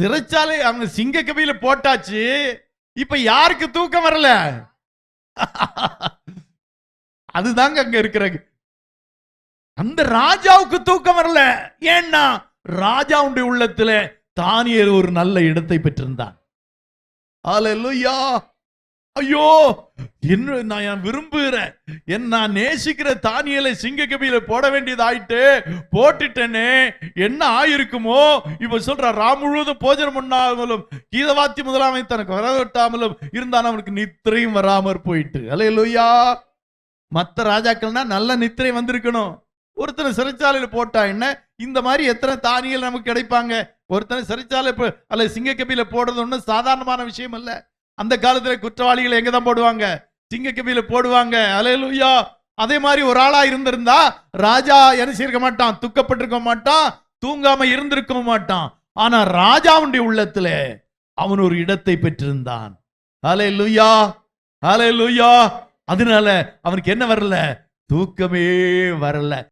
சிறைச்சாலை அவங்க சிங்க கபியில போட்டாச்சு இப்ப யாருக்கு தூக்கம் வரல? அதுதாங்க அங்க இருக்கிற அந்த ராஜாவுக்கு தூக்கம் வரல. ஏன்னா ராஜாவுடைய உள்ளத்துல தானியர் ஒரு நல்ல இடத்தை பெற்றிருந்தான். அல்லேலூயா ஐயோ என்ன நான் என் விரும்புகிறேன். என் நான் நேசிக்கிற தானியலை சிங்க கபியில போட வேண்டியதாயிட்டு போட்டுட்டேனே. என்ன ஆயிருக்குமோ? இப்ப சொல்ற ராம் முழுவதும் போஜனம் பண்ணாமலும் கீதவாத்தி முதலாமை தனக்கு வரவிட்டாமலும் இருந்தாலும் அவனுக்கு நித்திரையும் வராமற் போயிட்டு. அல்லேலூயா. மற்ற ராஜாக்கள்னா நல்ல நித்திரை வந்திருக்கணும். ஒருத்தனை சிறைச்சாலையில போட்டா என்ன? இந்த மாதிரி எத்தனை தானியல் நமக்கு கிடைப்பாங்க? ஒருத்தனை சிறைச்சாலை போ- சிங்க சிங்கக்கபியில போடுறது ஒன்றும் சாதாரணமான விஷயம் இல்லை அந்த காலத்துல குற்றவாளிகளை எங்க தான் போடுவாங்க? சிங்கக்கவியில போடுவாங்க. அலையலுயா. அதே மாதிரி ஒரு ஆளா இருந்திருந்தா ராஜா என்ன செய்யிருக்க மாட்டான்? துக்கப்பட்டிருக்க மாட்டான். தூங்காம இருந்திருக்க மாட்டான். ஆனா ராஜாவுடைய உள்ளத்துல அவன் ஒரு இடத்தை பெற்றிருந்தான். அலை லுயா அலை லுயா அதனால அவனுக்கு என்ன வரல? தூக்கமே வரல.